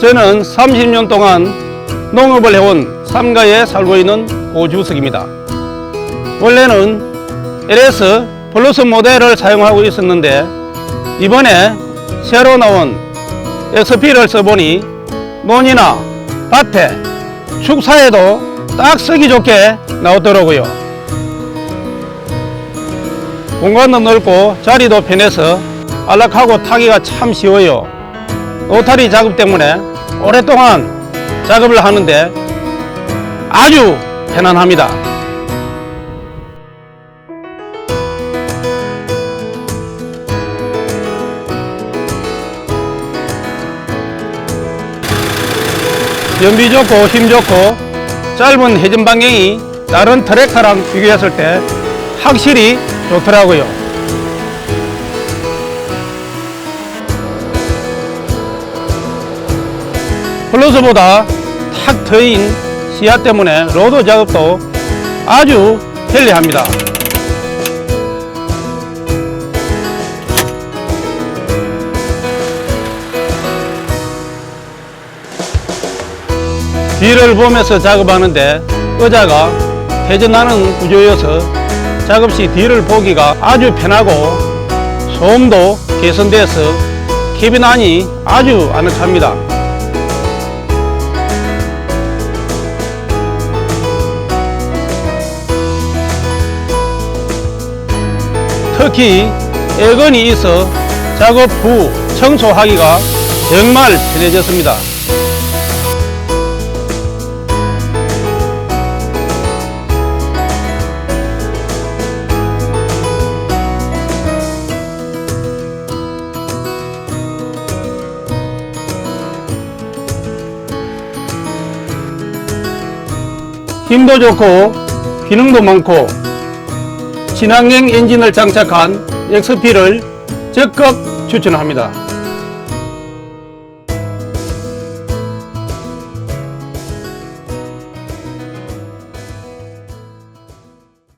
저는 30년 동안 농업을 해온 삼가에 살고 있는 고주석입니다. 원래는 LS 플러스 모델을 사용하고 있었는데 이번에 새로 나온 XP를 써보니 논이나 밭에 축사에도 딱 쓰기 좋게 나오더라고요. 공간도 넓고 자리도 편해서 안락하고 타기가 참 쉬워요. 노타리 작업 때문에 오랫동안 작업을 하는데 아주 편안합니다. 연비 좋고 힘 좋고 짧은 회전 반경이 다른 트랙터랑 비교했을 때 확실히 좋더라고요. 플러스보다 탁 트인 시야 때문에 로드 작업도 아주 편리합니다. 뒤를 보면서 작업하는데 의자가 회전하는 구조여서 작업 시 뒤를 보기가 아주 편하고 소음도 개선돼서 캐빈 안이 아주 아늑합니다. 특히 에어건이 있어 작업 후 청소하기가 정말 편해졌습니다. 힘도 좋고 기능도 많고 친환경 엔진을 장착한 XP를 적극 추천합니다.